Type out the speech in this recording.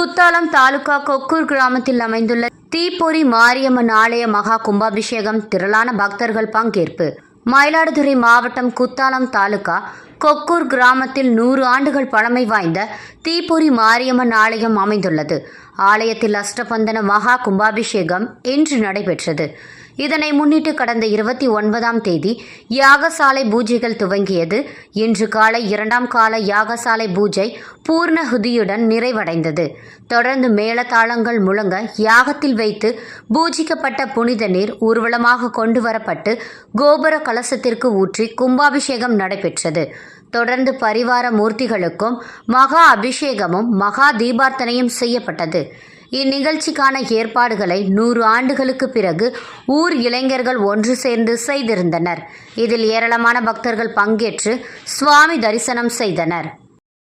குத்தாலம் தாலுகா கொக்கூர் கிராமத்தில் அமைந்துள்ள தீப்பொறி மாரியம்மன் ஆலய மகா கும்பாபிஷேகம் திரளான பக்தர்கள் பங்கேற்பு. மயிலாடுதுறை மாவட்டம் குத்தாலம் தாலுகா கொக்கூர் கிராமத்தில் நூறு ஆண்டுகள் பழமை வாய்ந்த தீப்பொறி மாரியம்மன் ஆலயம் அமைந்துள்ளது. ஆலயத்தில் அஷ்டபந்தன மகா கும்பாபிஷேகம் இன்று நடைபெற்றது. இதனை முன்னிட்டு கடந்த இருபத்தி ஒன்பதாம் தேதி யாகசாலை பூஜைகள் துவங்கியது. இன்று காலை இரண்டாம் கால யாகசாலை பூஜை பூர்ணஹுதியுடன் நிறைவடைந்தது. தொடர்ந்து மேளதாளங்கள் முழங்க யாகத்தில் வைத்து பூஜிக்கப்பட்ட புனித நீர் ஊர்வலமாக கொண்டு வரப்பட்டு கோபுர கலசத்திற்கு ஊற்றி கும்பாபிஷேகம் நடைபெற்றது. தொடர்ந்து பரிவார மூர்த்திகளுக்கும் மகா அபிஷேகமும் மகா தீபார்த்தனையும் செய்யப்பட்டது. இந்நிகழ்ச்சிக்கான ஏற்பாடுகளை நூறு ஆண்டுகளுக்கு பிறகு ஊர் இளைஞர்கள் ஒன்று சேர்ந்து செய்திருந்தனர். இதில் ஏராளமான பக்தர்கள் பங்கேற்று சுவாமி தரிசனம் செய்தனர்.